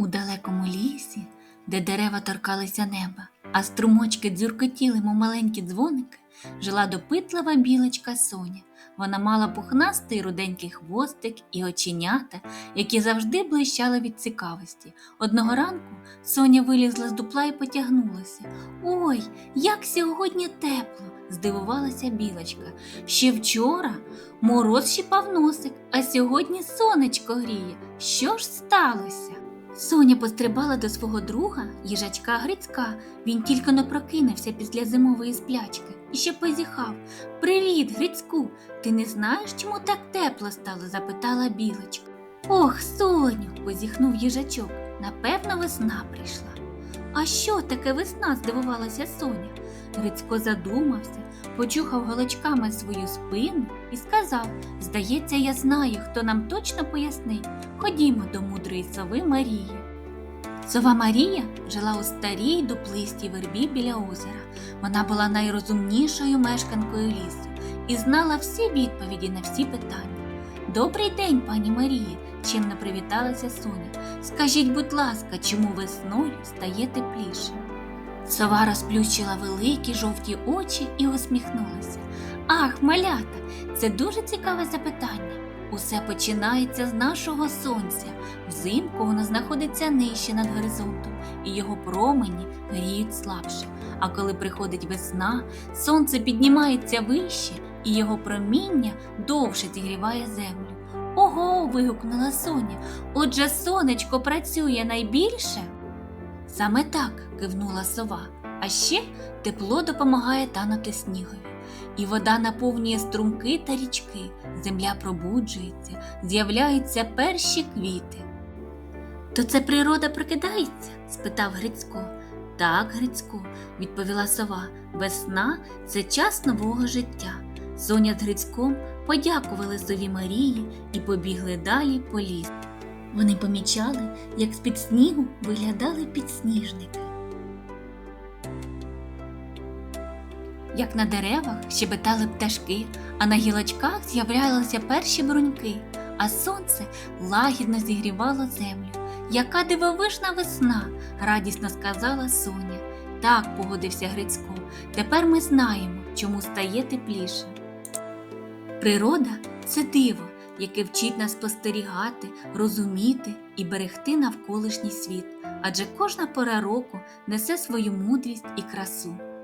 У далекому лісі, де дерева торкалися неба, а струмочки дзюркотіли, мов маленькі дзвоники, жила допитлива білочка Соня. Вона мала пухнастий руденький хвостик і оченята, які завжди блищали від цікавості. Одного ранку Соня вилізла з дупла і потягнулася. Ой, як сьогодні тепло! здивувалася білочка. Ще вчора мороз щипав носик, а сьогодні сонечко гріє. Що ж сталося? Соня пострибала до свого друга, їжачка Грицька. Він тільки не прокинувся після зимової сплячки і ще позіхав. Привіт, Грицьку! Ти не знаєш, чому так тепло стало? запитала білочка. Ох, Соню, позіхнув їжачок. Напевно, весна прийшла. А що таке весна? здивувалася Соня. Грицько задумався, почухав голочками свою спину і сказав Здається, я знаю, хто нам точно пояснить. Ходімо до мудрої сови Марії. Сова Марія жила у старій дуплистій вербі біля озера. Вона була найрозумнішою мешканкою лісу і знала всі відповіді на всі питання. Добрий день, пані Марії, чимно привіталася Соня. Скажіть, будь ласка, чому весною стає тепліше? Сова розплющила великі жовті очі і усміхнулася. Ах, малята, це дуже цікаве запитання. Усе починається з нашого сонця. Взимку воно знаходиться нижче над горизонтом, і його промені гріють слабше. А коли приходить весна, сонце піднімається вище, і його проміння довше зігріває землю. Ого. вигукнула Соня. Отже, сонечко працює найбільше. Саме так кивнула сова. А ще тепло допомагає танути снігові. І вода наповнює струмки та річки, земля пробуджується, з'являються перші квіти. То це природа прокидається? спитав Грицько. Так, Грицько, відповіла сова. Весна це час нового життя. Соня з Грицьком подякували сові Марії і побігли далі по лісу. Вони помічали, як з-під снігу виглядали підсніжники. Як на деревах щебетали пташки, а на гілочках з'являлися перші бруньки, а сонце лагідно зігрівало землю. Яка дивовижна весна, радісно сказала Соня. Так, погодився Грицько, тепер ми знаємо, чому стає тепліше. Природа це диво, яке вчить нас спостерігати, розуміти і берегти навколишній світ, адже кожна пора року несе свою мудрість і красу.